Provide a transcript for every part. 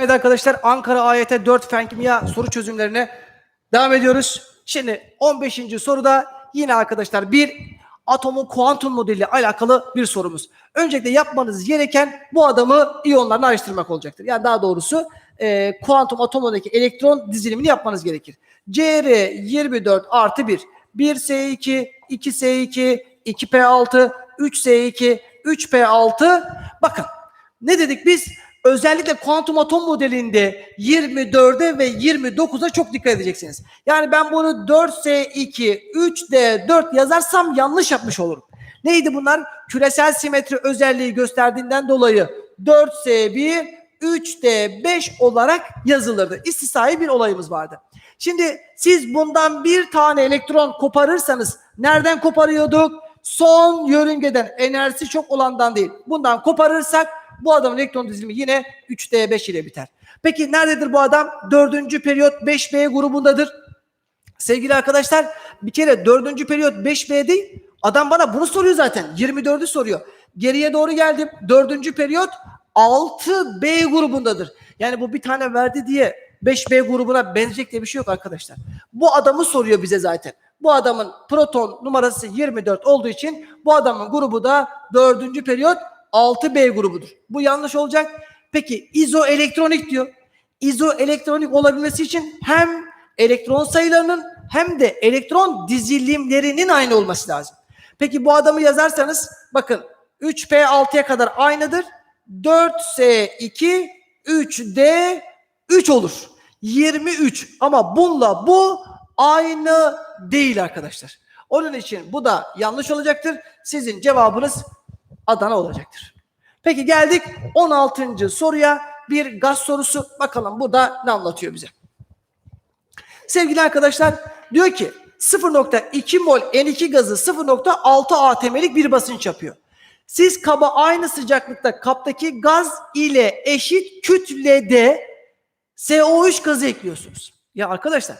Evet arkadaşlar Ankara AYT 4 fen kimya soru çözümlerine devam ediyoruz. Şimdi 15. soruda yine arkadaşlar bir atomun kuantum modeli alakalı bir sorumuz. Öncelikle yapmanız gereken bu adamı iyonlarla ayrıştırmak olacaktır. Yani daha doğrusu e, kuantum atomundaki elektron dizilimini yapmanız gerekir. Cr 24 artı 1, 1s2, 2s2, 2p6, 3s2, 3p6. Bakın ne dedik biz? Özellikle kuantum atom modelinde 24'e ve 29'a çok dikkat edeceksiniz. Yani ben bunu 4S2, 3D4 yazarsam yanlış yapmış olurum. Neydi bunlar? Küresel simetri özelliği gösterdiğinden dolayı 4S1, 3D5 olarak yazılırdı. İstisnai bir olayımız vardı. Şimdi siz bundan bir tane elektron koparırsanız nereden koparıyorduk? Son yörüngeden enerjisi çok olandan değil. Bundan koparırsak bu adamın elektron dizilimi yine 3D5 ile biter. Peki nerededir bu adam? Dördüncü periyot 5B grubundadır. Sevgili arkadaşlar bir kere dördüncü periyot 5B değil. Adam bana bunu soruyor zaten. 24'ü soruyor. Geriye doğru geldim. Dördüncü periyot 6B grubundadır. Yani bu bir tane verdi diye 5B grubuna benzeyecek diye bir şey yok arkadaşlar. Bu adamı soruyor bize zaten. Bu adamın proton numarası 24 olduğu için bu adamın grubu da dördüncü periyot 6B grubudur. Bu yanlış olacak. Peki izoelektronik diyor. İzoelektronik olabilmesi için hem elektron sayılarının hem de elektron dizilimlerinin aynı olması lazım. Peki bu adamı yazarsanız bakın 3P 6'ya kadar aynıdır. 4S2 3D 3 olur. 23 ama bununla bu aynı değil arkadaşlar. Onun için bu da yanlış olacaktır. Sizin cevabınız Adana olacaktır. Peki geldik 16. soruya bir gaz sorusu. Bakalım bu da ne anlatıyor bize? Sevgili arkadaşlar diyor ki 0.2 mol N2 gazı 0.6 atm'lik bir basınç yapıyor. Siz kaba aynı sıcaklıkta kaptaki gaz ile eşit kütlede CO3 gazı ekliyorsunuz. Ya arkadaşlar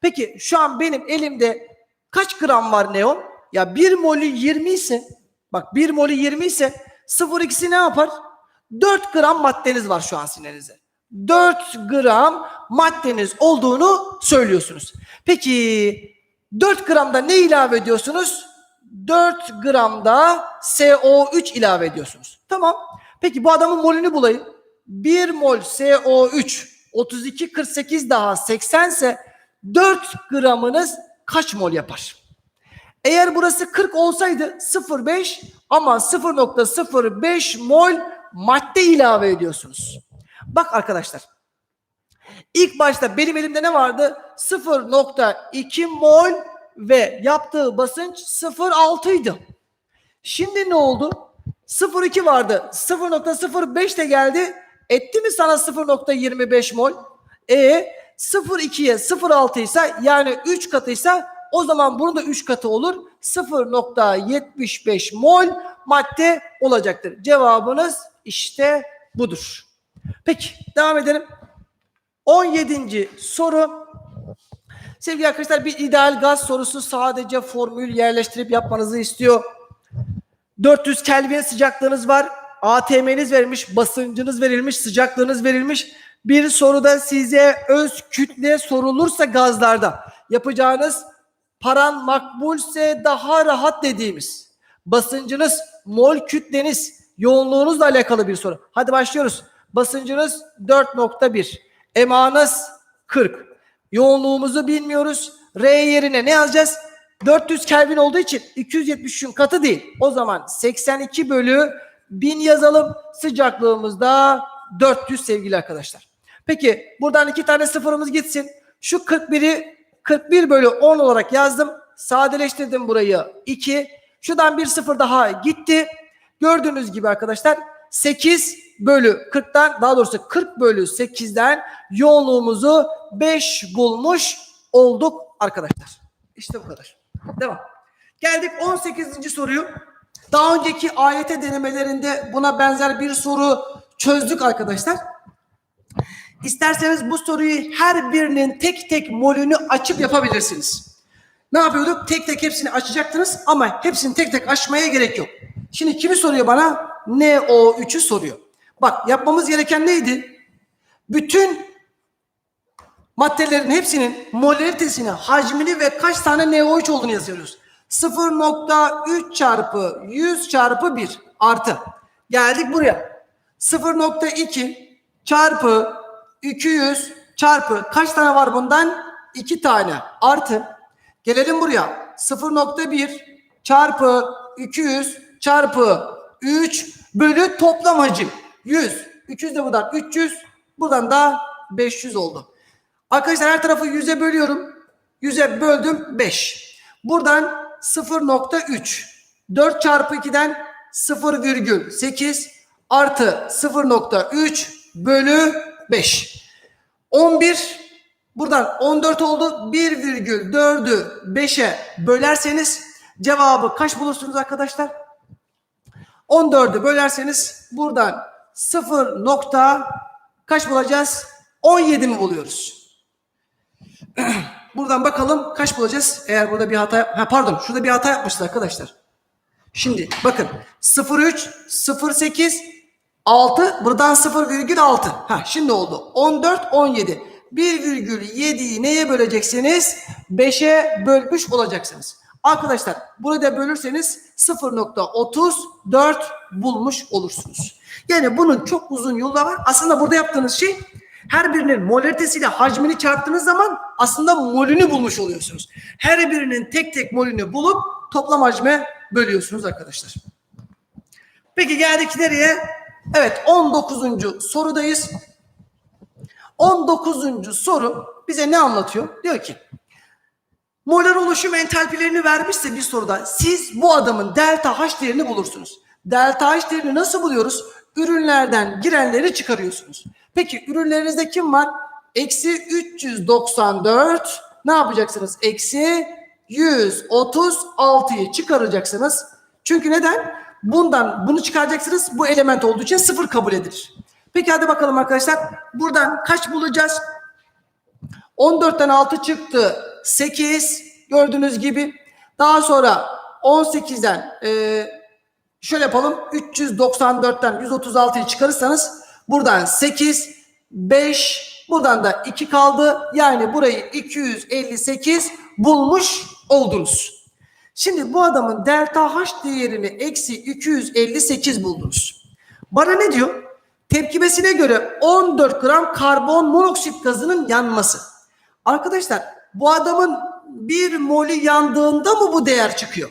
peki şu an benim elimde kaç gram var neon? Ya 1 molü 20 ise bak 1 molü 20 ise 0,2'si ne yapar? 4 gram maddeniz var şu an sinirinize. 4 gram maddeniz olduğunu söylüyorsunuz. Peki 4 gramda ne ilave ediyorsunuz? 4 gramda CO3 ilave ediyorsunuz. Tamam. Peki bu adamın molünü bulayım. 1 mol CO3 32 48 daha 80 ise 4 gramınız kaç mol yapar? Eğer burası 40 olsaydı 0,5 ama 0,05 mol madde ilave ediyorsunuz. Bak arkadaşlar. İlk başta benim elimde ne vardı? 0.2 mol ve yaptığı basınç 0.6 idi. Şimdi ne oldu? 0.2 vardı. 0.05 de geldi. Etti mi sana 0.25 mol? E 0.2'ye 0.6 ise yani 3 katıysa o zaman bunun da 3 katı olur. 0.75 mol madde olacaktır. Cevabınız işte budur. Peki devam edelim. 17. soru. Sevgili arkadaşlar bir ideal gaz sorusu sadece formül yerleştirip yapmanızı istiyor. 400 Kelvin sıcaklığınız var. ATM'niz verilmiş, basıncınız verilmiş, sıcaklığınız verilmiş. Bir soruda size öz kütle sorulursa gazlarda yapacağınız paran makbulse daha rahat dediğimiz basıncınız, mol kütleniz, yoğunluğunuzla alakalı bir soru. Hadi başlıyoruz. Basıncınız 4.1. Emanız 40. Yoğunluğumuzu bilmiyoruz. R yerine ne yazacağız? 400 Kelvin olduğu için 273'ün katı değil. O zaman 82 bölü 1000 yazalım. Sıcaklığımız da 400 sevgili arkadaşlar. Peki buradan iki tane sıfırımız gitsin. Şu 41'i 41 bölü 10 olarak yazdım. Sadeleştirdim burayı 2. Şuradan bir sıfır daha gitti. Gördüğünüz gibi arkadaşlar 8 bölü 40'tan daha doğrusu 40 bölü 8'den yoğunluğumuzu 5 bulmuş olduk arkadaşlar. İşte bu kadar. Devam. Geldik 18. soruyu. Daha önceki AYT denemelerinde buna benzer bir soru çözdük arkadaşlar. İsterseniz bu soruyu her birinin tek tek molünü açıp yapabilirsiniz. Ne yapıyorduk? Tek tek hepsini açacaktınız ama hepsini tek tek açmaya gerek yok. Şimdi kimi soruyor bana? NO3'ü soruyor. Bak yapmamız gereken neydi? Bütün maddelerin hepsinin molaritesini, hacmini ve kaç tane NO3 olduğunu yazıyoruz. 0.3 çarpı 100 çarpı 1 artı. Geldik buraya. 0.2 çarpı 200 çarpı kaç tane var bundan? 2 tane artı. Gelelim buraya. 0.1 çarpı 200 çarpı 3 bölü toplam hacim. 100. 300 de buradan 300. Buradan da 500 oldu. Arkadaşlar her tarafı 100'e bölüyorum. 100'e böldüm 5. Buradan 0.3. 4 çarpı 2'den 0,8 artı 0.3 bölü 5. 11 buradan 14 oldu. 1,4'ü 5'e bölerseniz cevabı kaç bulursunuz arkadaşlar? 14'ü bölerseniz buradan 0 nokta kaç bulacağız? 17 mi buluyoruz? Buradan bakalım kaç bulacağız? Eğer burada bir hata ha pardon şurada bir hata yapmışız arkadaşlar. Şimdi bakın 03 08 6 buradan 0,6. Ha şimdi oldu. 14 17. 1,7'yi neye böleceksiniz? 5'e bölmüş olacaksınız. Arkadaşlar burada bölürseniz 0.34 bulmuş olursunuz. Yani bunun çok uzun yolu da var. Aslında burada yaptığınız şey her birinin molaritesiyle hacmini çarptığınız zaman aslında molünü bulmuş oluyorsunuz. Her birinin tek tek molünü bulup toplam hacme bölüyorsunuz arkadaşlar. Peki geldik nereye? Evet 19. sorudayız. 19. soru bize ne anlatıyor? Diyor ki molar oluşum entalpilerini vermişse bir soruda siz bu adamın delta H değerini bulursunuz. Delta H değerini nasıl buluyoruz? Ürünlerden girenleri çıkarıyorsunuz. Peki ürünlerinizde kim var? Eksi 394 ne yapacaksınız? Eksi 136'yı çıkaracaksınız. Çünkü neden? Bundan bunu çıkaracaksınız. Bu element olduğu için sıfır kabul edilir. Peki hadi bakalım arkadaşlar. Buradan kaç bulacağız? 14'ten 6 çıktı. 8 gördüğünüz gibi. Daha sonra 18'den e, şöyle yapalım. 394'ten 136'yı çıkarırsanız buradan 8 5 buradan da 2 kaldı. Yani burayı 258 bulmuş oldunuz. Şimdi bu adamın delta H değerini eksi 258 buldunuz. Bana ne diyor? Tepkimesine göre 14 gram karbon monoksit gazının yanması. Arkadaşlar bu adamın bir molü yandığında mı bu değer çıkıyor?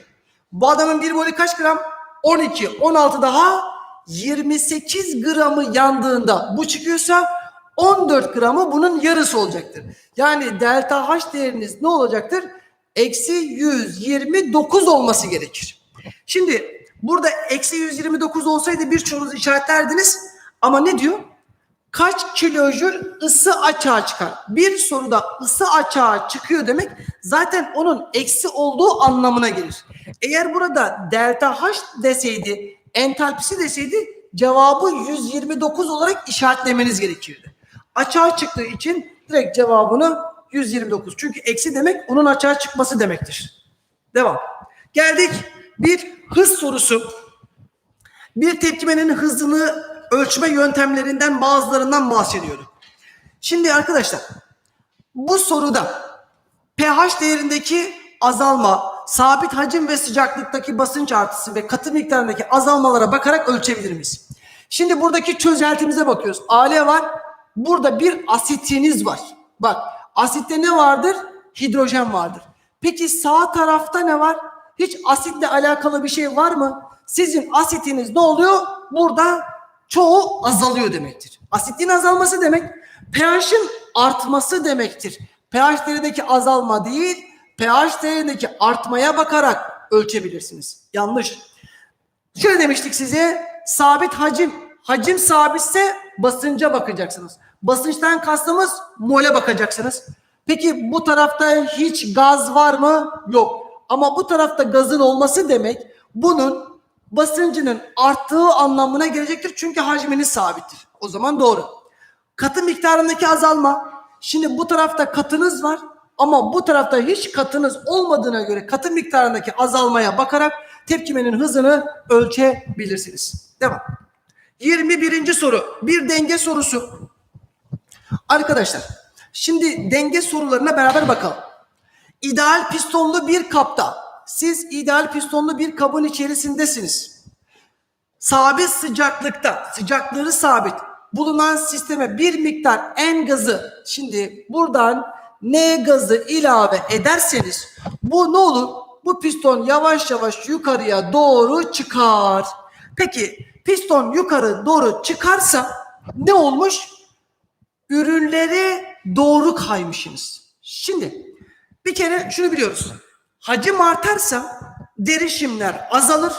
Bu adamın bir molü kaç gram? 12, 16 daha 28 gramı yandığında bu çıkıyorsa 14 gramı bunun yarısı olacaktır. Yani delta H değeriniz ne olacaktır? Eksi 129 olması gerekir. Şimdi burada eksi 129 olsaydı birçoğunuz işaretlerdiniz. Ama ne diyor? Kaç kilojül ısı açığa çıkar? Bir soruda ısı açığa çıkıyor demek zaten onun eksi olduğu anlamına gelir. Eğer burada delta H deseydi, entalpisi deseydi cevabı 129 olarak işaretlemeniz gerekirdi. Açığa çıktığı için direkt cevabını 129. Çünkü eksi demek onun açığa çıkması demektir. Devam. Geldik bir hız sorusu. Bir tepkimenin hızını ölçme yöntemlerinden bazılarından bahsediyorum. Şimdi arkadaşlar bu soruda pH değerindeki azalma, sabit hacim ve sıcaklıktaki basınç artısı ve katı miktarındaki azalmalara bakarak ölçebilir miyiz? Şimdi buradaki çözeltimize bakıyoruz. Ale var. Burada bir asitiniz var. Bak asitte ne vardır? Hidrojen vardır. Peki sağ tarafta ne var? Hiç asitle alakalı bir şey var mı? Sizin asitiniz ne oluyor? Burada çoğu azalıyor demektir. Asitliğin azalması demek pH'in artması demektir. pH değerindeki azalma değil, pH değerindeki artmaya bakarak ölçebilirsiniz. Yanlış. Şöyle demiştik size, sabit hacim. Hacim sabitse basınca bakacaksınız. Basınçtan kastımız mole bakacaksınız. Peki bu tarafta hiç gaz var mı? Yok. Ama bu tarafta gazın olması demek bunun basıncının arttığı anlamına gelecektir. Çünkü hacminiz sabittir. O zaman doğru. Katı miktarındaki azalma. Şimdi bu tarafta katınız var ama bu tarafta hiç katınız olmadığına göre katı miktarındaki azalmaya bakarak tepkimenin hızını ölçebilirsiniz. Devam. 21. soru. Bir denge sorusu. Arkadaşlar şimdi denge sorularına beraber bakalım. İdeal pistonlu bir kapta siz ideal pistonlu bir kabın içerisindesiniz. Sabit sıcaklıkta sıcaklığı sabit bulunan sisteme bir miktar N gazı şimdi buradan N gazı ilave ederseniz bu ne olur? Bu piston yavaş yavaş yukarıya doğru çıkar. Peki piston yukarı doğru çıkarsa ne olmuş? Ürünleri doğru kaymışsınız. Şimdi bir kere şunu biliyoruz. Hacim artarsa derişimler azalır,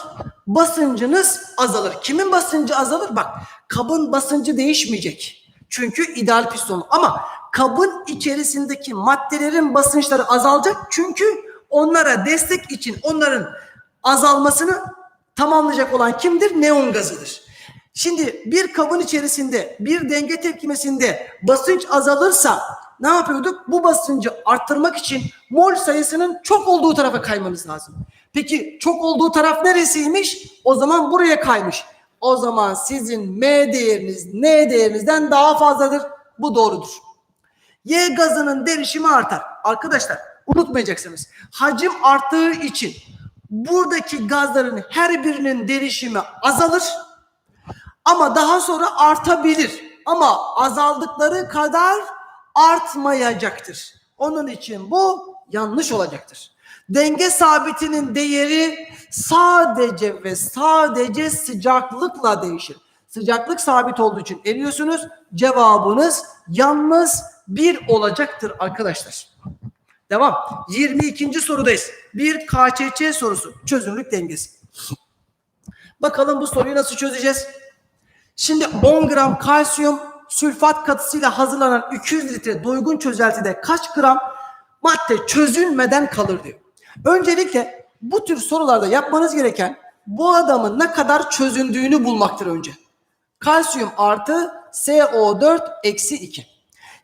basıncınız azalır. Kimin basıncı azalır? Bak kabın basıncı değişmeyecek. Çünkü ideal piston ama kabın içerisindeki maddelerin basınçları azalacak. Çünkü onlara destek için onların azalmasını tamamlayacak olan kimdir? Neon gazıdır. Şimdi bir kabın içerisinde bir denge tepkimesinde basınç azalırsa ne yapıyorduk? Bu basıncı arttırmak için mol sayısının çok olduğu tarafa kaymamız lazım. Peki çok olduğu taraf neresiymiş? O zaman buraya kaymış. O zaman sizin M değeriniz N değerinizden daha fazladır. Bu doğrudur. Y gazının derişimi artar. Arkadaşlar unutmayacaksınız. Hacim arttığı için buradaki gazların her birinin derişimi azalır. Ama daha sonra artabilir. Ama azaldıkları kadar artmayacaktır. Onun için bu yanlış olacaktır. Denge sabitinin değeri sadece ve sadece sıcaklıkla değişir. Sıcaklık sabit olduğu için eriyorsunuz. Cevabınız yalnız bir olacaktır arkadaşlar. Devam. 22. sorudayız. Bir KÇÇ sorusu. Çözünürlük dengesi. Bakalım bu soruyu nasıl çözeceğiz? Şimdi 10 gram kalsiyum sülfat katısıyla hazırlanan 200 litre doygun çözeltide kaç gram madde çözülmeden kalır diyor. Öncelikle bu tür sorularda yapmanız gereken bu adamın ne kadar çözündüğünü bulmaktır önce. Kalsiyum artı CO4 eksi 2.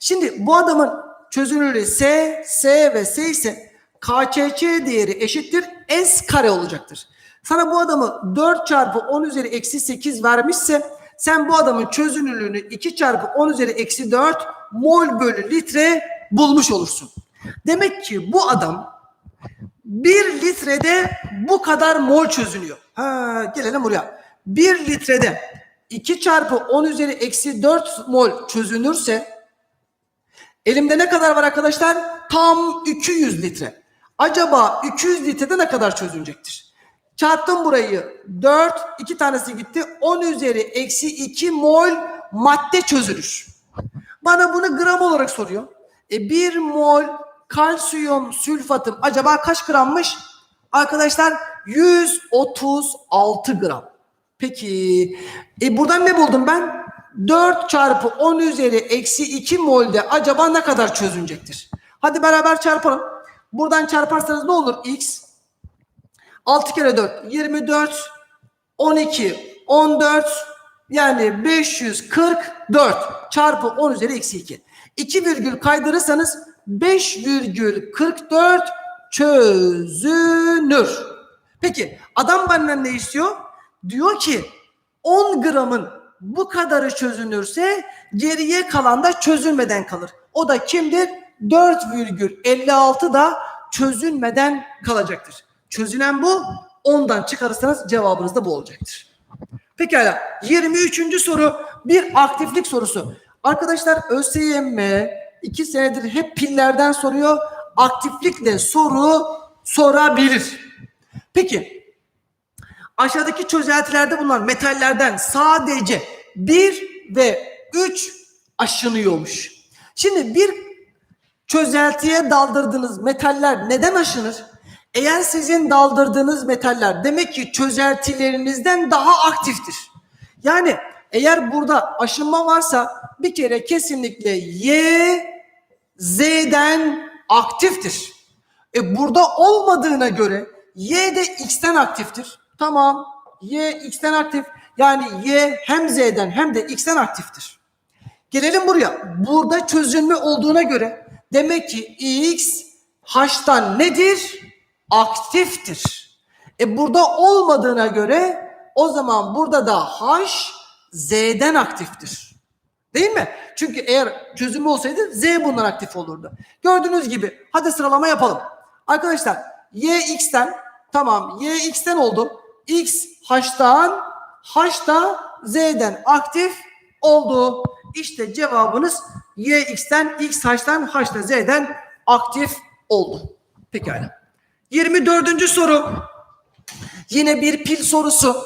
Şimdi bu adamın çözünürlüğü S, S ve S ise KÇÇ değeri eşittir S kare olacaktır. Sana bu adamı 4 çarpı 10 üzeri eksi 8 vermişse sen bu adamın çözünürlüğünü 2 çarpı 10 üzeri eksi 4 mol bölü litre bulmuş olursun. Demek ki bu adam 1 litrede bu kadar mol çözünüyor. Ha, gelelim buraya. 1 litrede 2 çarpı 10 üzeri eksi 4 mol çözünürse elimde ne kadar var arkadaşlar? Tam 200 litre. Acaba 200 litrede ne kadar çözünecektir? Çarptım burayı. 4, 2 tanesi gitti. 10 üzeri eksi 2 mol madde çözülür. Bana bunu gram olarak soruyor. E 1 mol kalsiyum sülfatım acaba kaç grammış? Arkadaşlar 136 gram. Peki e buradan ne buldum ben? 4 çarpı 10 üzeri eksi 2 molde acaba ne kadar çözünecektir? Hadi beraber çarpalım. Buradan çarparsanız ne olur? X 6 kere 4 24 12 14 yani 544 çarpı 10 üzeri eksi 2. 2 virgül kaydırırsanız 5,44 çözünür. Peki adam benden ne istiyor? Diyor ki 10 gramın bu kadarı çözünürse geriye kalan da çözülmeden kalır. O da kimdir? 4,56 da çözülmeden kalacaktır. Çözülen bu. Ondan çıkarırsanız cevabınız da bu olacaktır. Pekala. 23. soru bir aktiflik sorusu. Arkadaşlar ÖSYM iki senedir hep pillerden soruyor. Aktiflikle soru sorabilir. Peki aşağıdaki çözeltilerde bulunan metallerden sadece 1 ve 3 aşınıyormuş. Şimdi bir çözeltiye daldırdığınız metaller neden aşınır? Eğer sizin daldırdığınız metaller demek ki çözeltilerinizden daha aktiftir. Yani eğer burada aşınma varsa bir kere kesinlikle Y Z'den aktiftir. E burada olmadığına göre Y de X'ten aktiftir. Tamam. Y X'ten aktif. Yani Y hem Z'den hem de X'ten aktiftir. Gelelim buraya. Burada çözünme olduğuna göre demek ki X H'tan nedir? Aktiftir. E burada olmadığına göre o zaman burada da H Z'den aktiftir. Değil mi? Çünkü eğer çözümü olsaydı Z bundan aktif olurdu. Gördüğünüz gibi hadi sıralama yapalım. Arkadaşlar Y X'ten tamam Y X'ten oldu. X H'tan H da Z'den aktif oldu. İşte cevabınız Y X'ten X H'tan H da Z'den aktif oldu. Pekala. 24. soru. Yine bir pil sorusu.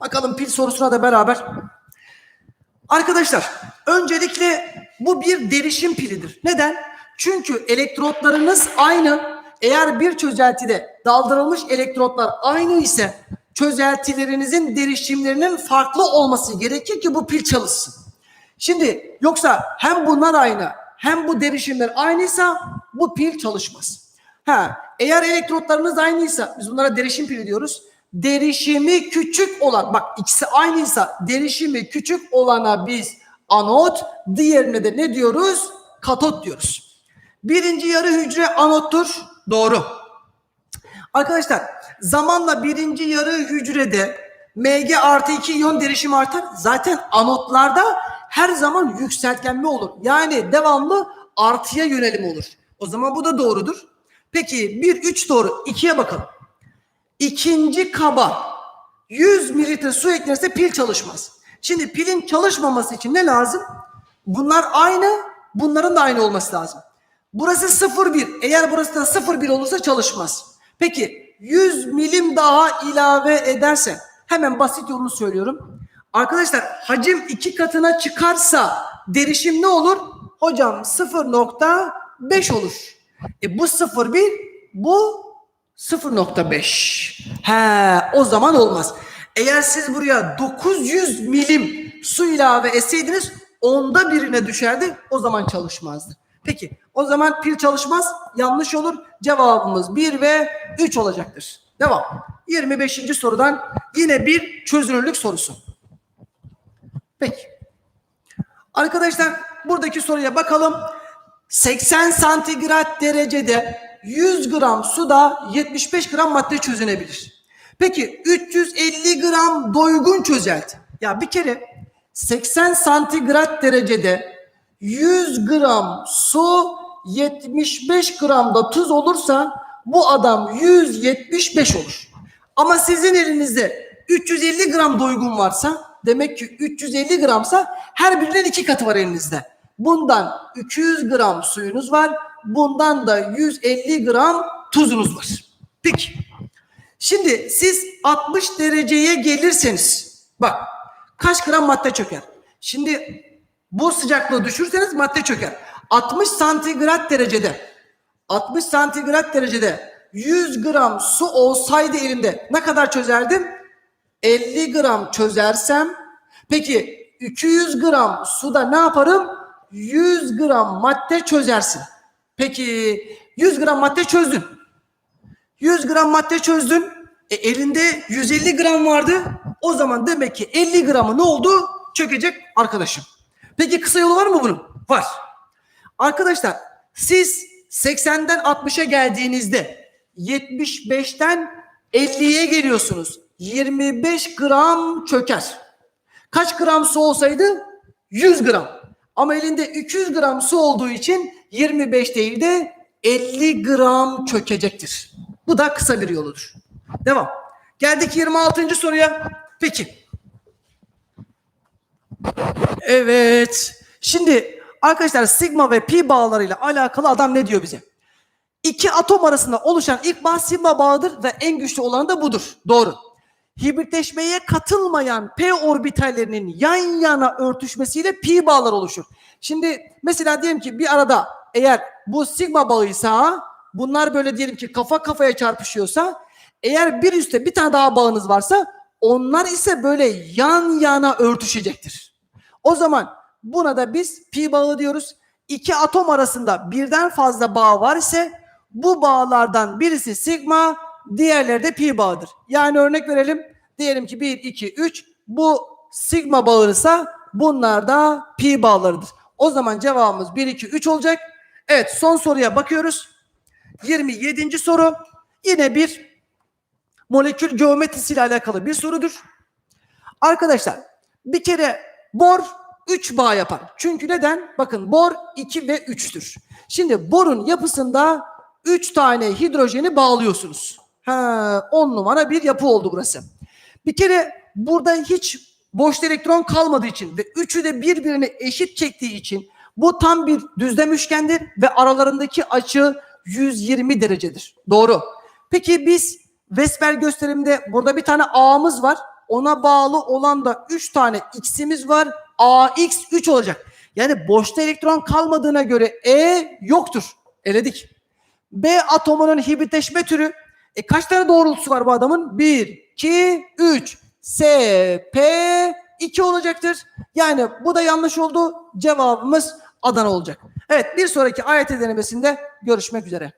Bakalım pil sorusuna da beraber. Arkadaşlar öncelikle bu bir derişim pilidir. Neden? Çünkü elektrotlarınız aynı. Eğer bir çözeltide daldırılmış elektrotlar aynı ise çözeltilerinizin derişimlerinin farklı olması gerekir ki bu pil çalışsın. Şimdi yoksa hem bunlar aynı hem bu derişimler aynıysa bu pil çalışmaz. Ha, eğer elektrotlarınız aynıysa biz bunlara derişim pili diyoruz. Derişimi küçük olan bak ikisi aynıysa derişimi küçük olana biz anot diğerine de ne diyoruz? Katot diyoruz. Birinci yarı hücre anottur. Doğru. Arkadaşlar zamanla birinci yarı hücrede Mg artı 2 iyon derişimi artar. Zaten anotlarda her zaman yükseltgenme olur. Yani devamlı artıya yönelim olur. O zaman bu da doğrudur. Peki 1 3 doğru. 2'ye bakalım. İkinci kaba 100 mililitre su eklenirse pil çalışmaz. Şimdi pilin çalışmaması için ne lazım? Bunlar aynı, bunların da aynı olması lazım. Burası 0,1. Eğer burası da 0,1 olursa çalışmaz. Peki 100 milim daha ilave edersen hemen basit yolunu söylüyorum. Arkadaşlar hacim iki katına çıkarsa derişim ne olur? Hocam 0.5 olur. E bu 0,1 bu 0.5. He o zaman olmaz. Eğer siz buraya 900 milim su ilave etseydiniz onda birine düşerdi o zaman çalışmazdı. Peki o zaman pil çalışmaz yanlış olur. Cevabımız 1 ve 3 olacaktır. Devam. 25. sorudan yine bir çözünürlük sorusu. Peki. Arkadaşlar buradaki soruya bakalım. 80 santigrat derecede 100 gram suda 75 gram madde çözünebilir. Peki 350 gram doygun çözelti. Ya bir kere 80 santigrat derecede 100 gram su 75 gram da tuz olursa bu adam 175 olur. Ama sizin elinizde 350 gram doygun varsa demek ki 350 gramsa her birinin iki katı var elinizde. Bundan 200 gram suyunuz var. Bundan da 150 gram tuzunuz var. Peki. Şimdi siz 60 dereceye gelirseniz bak kaç gram madde çöker? Şimdi bu sıcaklığı düşürseniz madde çöker. 60 santigrat derecede 60 santigrat derecede 100 gram su olsaydı elimde ne kadar çözerdim? 50 gram çözersem peki 200 gram suda ne yaparım? 100 gram madde çözersin. Peki 100 gram madde çözdün. 100 gram madde çözdün. E, elinde 150 gram vardı. O zaman demek ki 50 gramı ne oldu? Çökecek arkadaşım. Peki kısa yolu var mı bunun? Var. Arkadaşlar siz 80'den 60'a geldiğinizde 75'ten 50'ye geliyorsunuz. 25 gram çöker. Kaç gram su olsaydı? 100 gram. Ama elinde 200 gram su olduğu için 25 değil de 50 gram çökecektir. Bu da kısa bir yoludur. Devam. Geldik 26. soruya. Peki. Evet. Şimdi arkadaşlar sigma ve pi bağlarıyla alakalı adam ne diyor bize? İki atom arasında oluşan ilk bağ sigma bağıdır ve en güçlü olanı da budur. Doğru. Hibritleşmeye katılmayan p orbitallerinin yan yana örtüşmesiyle pi bağlar oluşur. Şimdi mesela diyelim ki bir arada eğer bu sigma bağıysa bunlar böyle diyelim ki kafa kafaya çarpışıyorsa eğer bir üstte bir tane daha bağınız varsa onlar ise böyle yan yana örtüşecektir. O zaman buna da biz pi bağı diyoruz. İki atom arasında birden fazla bağ var ise bu bağlardan birisi sigma, diğerleri de pi bağıdır. Yani örnek verelim. Diyelim ki 1, 2, 3 bu sigma bağırsa bunlar da pi bağlarıdır. O zaman cevabımız 1, 2, 3 olacak. Evet son soruya bakıyoruz. 27. soru yine bir molekül geometrisiyle alakalı bir sorudur. Arkadaşlar bir kere bor 3 bağ yapar. Çünkü neden? Bakın bor 2 ve 3'tür. Şimdi borun yapısında 3 tane hidrojeni bağlıyorsunuz. Ha, 10 numara bir yapı oldu burası. Bir kere burada hiç boş elektron kalmadığı için ve üçü de birbirini eşit çektiği için bu tam bir düzlem üçgendir ve aralarındaki açı 120 derecedir. Doğru. Peki biz Vesper gösterimde burada bir tane A'mız var. Ona bağlı olan da 3 tane X'imiz var. AX 3 olacak. Yani boşta elektron kalmadığına göre E yoktur. Eledik. B atomunun hibritleşme türü. E kaç tane doğrultusu var bu adamın? 1, 2, 3. S, P, 2 olacaktır. Yani bu da yanlış oldu. Cevabımız Adana olacak. Evet bir sonraki AYT denemesinde görüşmek üzere.